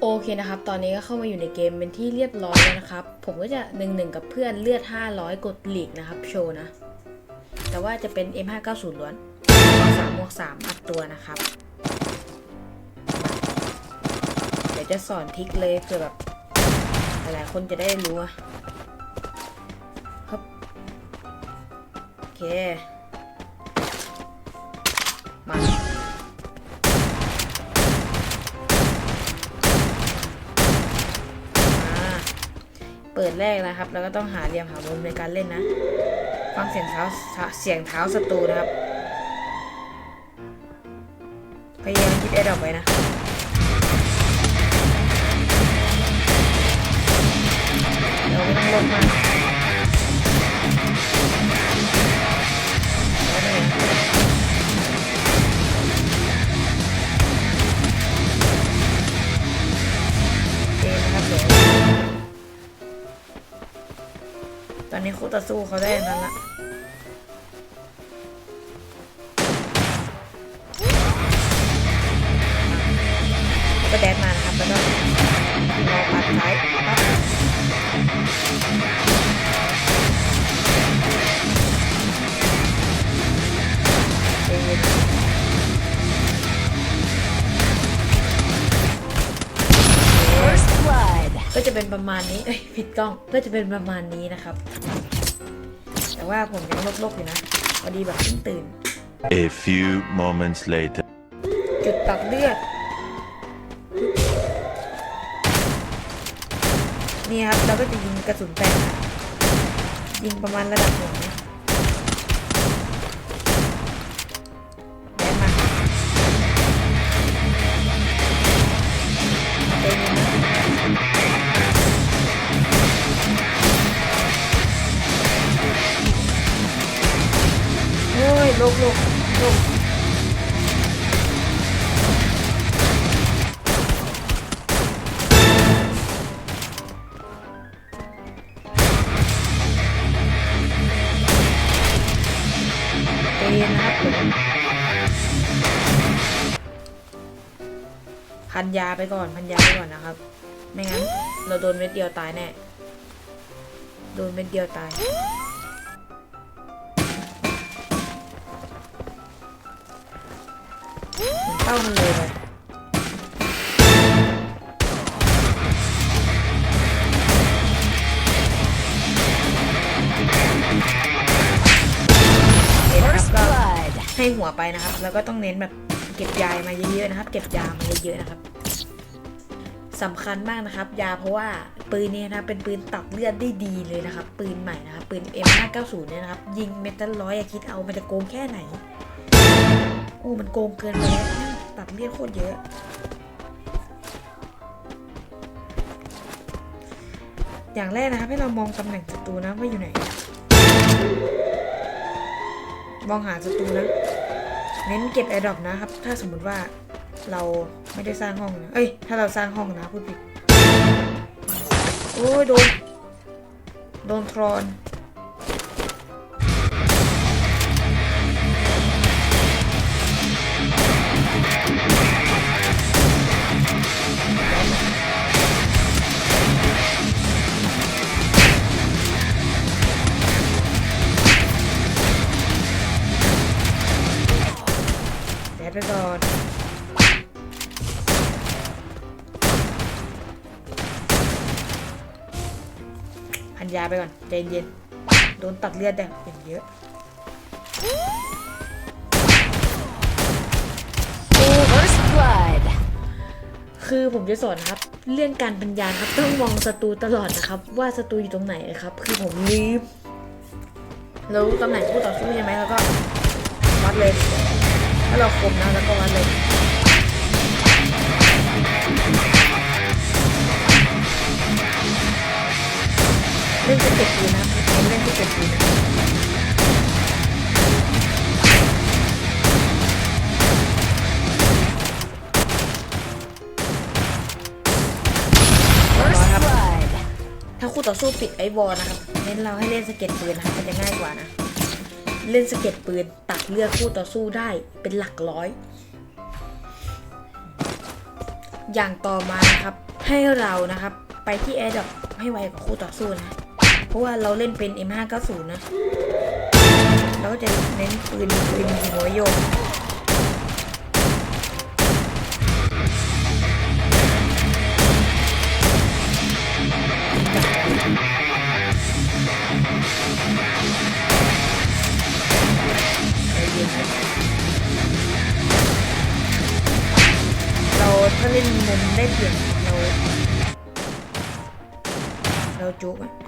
โอเคนะครับ ตอนนี้ก็เข้ามาอยู่ในเกมเป็นที่เรียบร้อยแล้วนะครับ ผมก็จะหนึ่งหนึ่งกับเพื่อนเลือด 500 กดหลีกนะครับ โชว์นะ แต่ว่าจะเป็น M590 ล้วนสามหมวกสามอัดตัวนะครับ เดี๋ยวจะสอนทิกเลยเผื่อแบบหลายๆคนจะได้รู้อะครับโอเค เปิดแรกนะครับ แล้วก็ต้องหาเหลี่ยมหามุมในการเล่นนะ ฟังเสียงเท้าเสียงเท้าศัตรูนะครับ พยายามคิดแอร์ดรอปไว้นะเราไม่ต้องลงมากแล้วนี่นะโอเคนะครับเดี๋ยว ตอนนี้คู่ต่อสู้เขาได้นั้นละก็แดนมานะครับแล้วก็รอปัดซ้าย เป็นประมาณนี้ เอ้ยผิดกล้อง ก็จะเป็นประมาณนี้นะครับ แต่ว่าผมยังลกๆอยู่นะ พอดีแบบเพิ่งตื่น A few moments later. จุดตักเลือด นี่ครับ เราก็จะยิงกระสุนแตกนะยิงประมาณระดับหัวนะ ลกโลกโลกใจเย็นนะครับพันยาไปก่อนพันยาไปก่อนนะครับ ไม่งั้น เราโดนเม็ดเดียวตายแน่ โดนเม็ดเดียวตาย เหมือนเป้ามันเลยเลยเห็นครับ First ก็ blood. ให้หัวไปนะครับ แล้วก็ต้องเน้นแบบเก็บยามาเยอะๆนะครับ เก็บยามาเยอะๆนะครับสำคัญมากนะครับ ยาเพราะว่าปืนนี้นะครับเป็นปืนตัดเลือดได้ดีเลยนะครับ ปืนใหม่นะครับ ปืน M590 เนี่ยนะครับ ยิงเมทัลร้อยคิดเอามันจะโกงแค่ไหน โอ้มันโกงเกินไปแล้วตัดเลือดโคตรเยอะ อย่างแรกนะครับให้เรามองตำแหน่งศัตรูนะว่าอยู่ไหน มองหาศัตรูนะ เน้นเก็บแอร์ดรอปนะครับ ถ้าสมมติว่าเราไม่ได้สร้างห้องนะ เอ้ย ถ้าเราสร้างห้องนะพูดผิด โอ้ยโดน โดนทรอน พันยาไปก่อนใจเย็นโดนตัดเลือดแดงอย่างเยอะ First blood. คือผมจะสอนนะครับ เรื่องการปัญญาครับต้องมองศัตรูตลอดนะครับ ว่าศัตรูอยู่ตรงไหนนะครับ คือผมลืมเรารู้ตำแหน่งผู้ต่อสู้ใช่ไหมแล้วก็วัดเลยถ้าเราคมนะแล้วก็วัดเลย เล่นสเก็ตปืนนะผมเล่นสเก็ตปืนนะถ้าคู่ต่อสู้ปิดไอ้วอลนะครับ เน้นเราให้เล่นสเก็ตปืนนะครับมันจะง่ายกว่านะ เล่นสเก็ตปืนตัดเลือดคู่ต่อสู้ได้เป็นหลักร้อย อย่างต่อมานะครับ ให้เรานะครับ ไปที่แอร์ดอให้ไวกว่าคู่ต่อสู้นะ เพราะว่าเราเล่นเป็น M590 นะเราก็จะเน้นปืนปืนหัวโยกเราถ้าเล่นมุมได้เปลี่ยนเราเราจุกอะ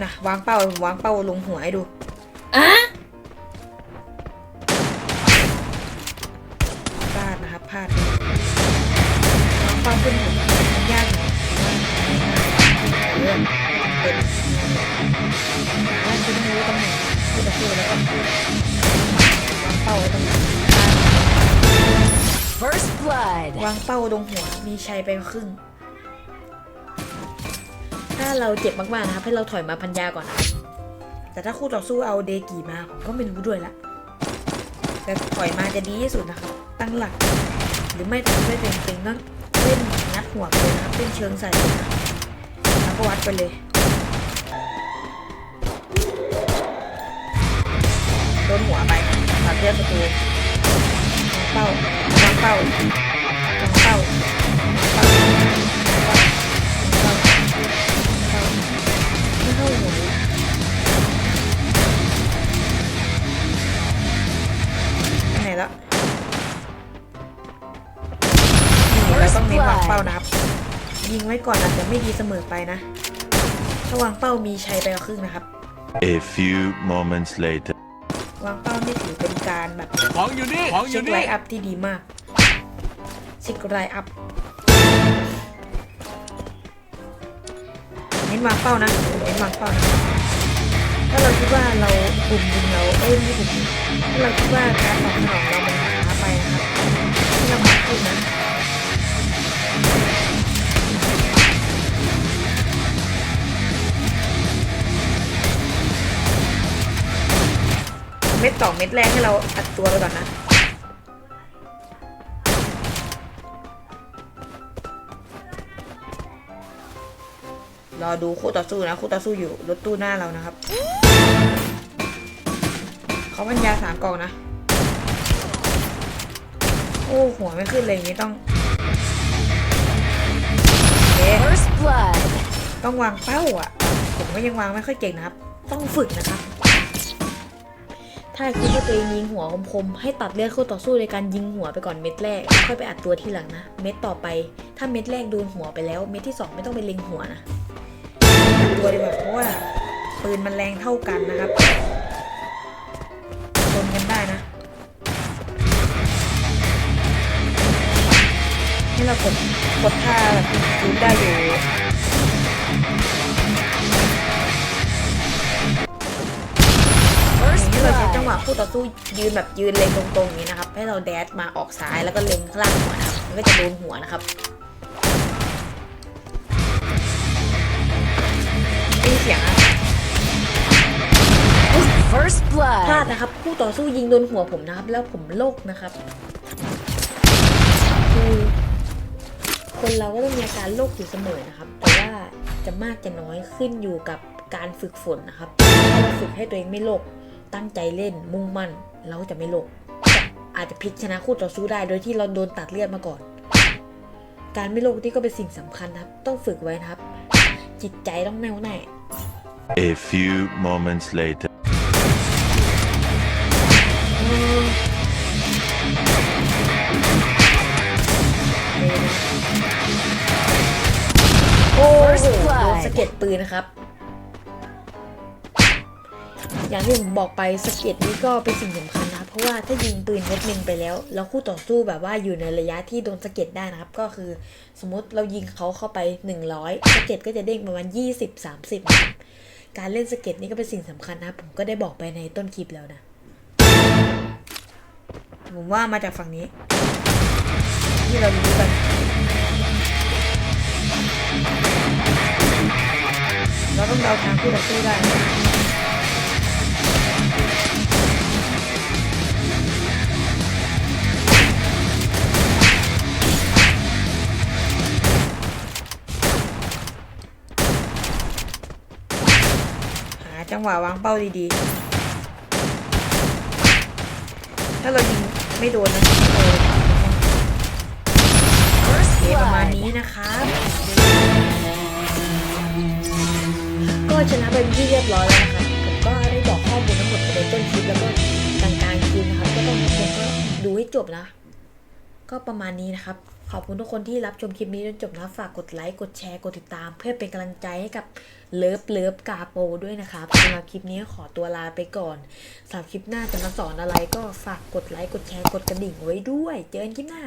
นะวางเป้าวางเป้าลงหัวให้ดูอะพลาดนะครับพลาดวางเป้าขึ้นหัวมันยากหน่อยแต่ว่าง่ายๆเรื่องเป็นแล้วคุณต้องรู้ตำแหน่งที่จะพูดแล้วก็วางเป้าไว้ตรงไหนพลาด First blood. วางเป้าตรงหัวมีชัยไปครึ่ง ถ้าเราเจ็บมากๆนะครับ ให้เราถอยมาพันยาก่อนนะแต่ถ้าคู่ต่อสู้เอาเดกีมาผมก็ไม่รู้ด้วยละแต่ถอยมาจะดีที่สุดนะครับ ตั้งหลัก หรือไม่ทำด้วยตัวเองๆก็เล่นงัดหัวเลยนะครับเล่นเชิงใส่เลยนะแล้วก็วัดไปเลยโดนหัวไปตัดเลือดศัตรูวางเป้าวางเป้าเป้าวางเป้า ไม่เข้าหัวเลยไปไหนแล้วนี่เราต้องเน้นวางเป้านะครับ ยิงไว้ก่อนอาจจะไม่ดีเสมอไปนะ ถ้าวางเป้ามีชัยไปกว่าครึ่งนะครับ A few moments later. วางเป้านี่ถือเป็นการแบบของอยู่นี่ของอเช็ยู่คนี่ไลน์อัพที่ดีมากเช็คไลน์อัพ น้นวางเป้านะเน้นวางเป้านะถ้าเราคิดว่าเรากลุ่มยิงเราเอ้ยไม่กลุ่มถ้าเราคิดว่าการตอบสนองเรามันช้าไปนะครับให้เรามาขึ้นนะเม็ดสองเม็ดแรกให้เราอัดตัวไปก่อนนะ รอดูคู่ต่อสู้นะคู่ต่อสู้อยู่รถตู้หน้าเรานะครับเขาพันยาสามกล่องนะ โอ้หัวไม่ขึ้นเลยอย่างนี้ต้องเอ๊ะ First blood. ต้องวางเป้าอะ ผมก็ยังวางไม่ค่อยเก่งนะครับ ต้องฝึกนะครับ ถ้าคิดว่าตัวเองยิงหัวคมๆ ให้ตัดเลือดคู่ต่อสู้ในการยิงหัวไปก่อนเม็ดแรกแล้วค่อยไปอัดตัวที่หลังนะ เม็ดต่อไป ถ้าเม็ดแรกโดนหัวไปแล้ว เม็ดที่สองไม่ต้องไปเล็งหัวนะอัด ตัวดีกว่าเพราะว่าปืนมันแรงเท่ากันนะครับชนกันได้นะ ให้เรากดกดท่าแบบยืนได้อยู่ First อย่างนี้เราใช้จังหวะคู่ต่อสู้ยืนแบบยืนเล็งตรงๆอย่างนี้นะครับ ให้เราแดดมาออกซ้ายแล้วก็เล็งข้างล่างหัวนะครับมันก็จะโดนหัวนะครับ เสียงนะ First พลาด blood. นะครับคู่ต่อสู้ยิงโดนหัวผมนะครับ แล้วผมโลกนะครับคือคนเราก็ต้องมีอาการโลกอยู่เสมอนะครับ แต่ว่าจะมากจะน้อยขึ้นอยู่กับการฝึกฝนนะครับถ้าเราฝึกให้ตัวเองไม่โลกตั้งใจเล่นมุ่งมั่นเราก็จะไม่โลกแต่อาจจะพลิกชนะคู่ต่อสู้ได้ โดยที่เราโดนตัดเลือดมาก่อน การไม่โลกนี่ก็เป็นสิ่งสำคัญนะครับ ต้องฝึกไว้นะครับ จิตใจต้องแน่วแน่ A few moments later. โอ้โหโดนสะเก็ดปืนนะครับ อย่างที่ผมบอกไปสะเก็ดนี้ก็เป็นสิ่งสำคัญนะเพราะว่าถ้ายิงปืนเม็ดหนึ่งไปแล้ว แล้วคู่ต่อสู้แบบว่าอยู่ในระยะที่โดนสะเก็ดได้นะครับ ก็คือสมมติเรายิงเขาเข้าไป 100สะเก็ดก็จะเด้งประมาณ 20-30นะครับ การเล่นสเก็ตนี่ก็เป็นสิ่งสำคัญนะ ผมก็ได้บอกไปในต้นคลิปแล้วนะ ผมว่ามาจากฝั่งนี้ ที่เรารู้กันเราต้องเดาทางคู่ต่อสู้ได้ จังหวะวางเป้าดีๆ ถ้าเรายิงไม่โดนนะโอเคประมาณนี้นะครับก็ชนะไปเป็นที่เรียบร้อยแล้วนะครับผมก็ได้บอกข้อมูลทั้งหมดไปในต้นคลิปแล้วก็กลางๆคลิปนะครับ ก็ต้องทุกคนก็ดูให้จบนะ ก็ประมาณนี้นะครับ ขอบคุณทุกคนที่รับชมคลิปนี้จนจบนะฝากกดไลค์กดแชร์กดติดตาม เพื่อเป็นกำลังใจให้กับเลิฟเลิฟกาโปด้วยนะครับสำหรับคลิปนี้ขอตัวลาไปก่อนสำหรับคลิปหน้าจะมาสอนอะไรก็ฝากกดไลค์กดแชร์กดกระดิ่งไว้ด้วย เจอกันคลิปหน้า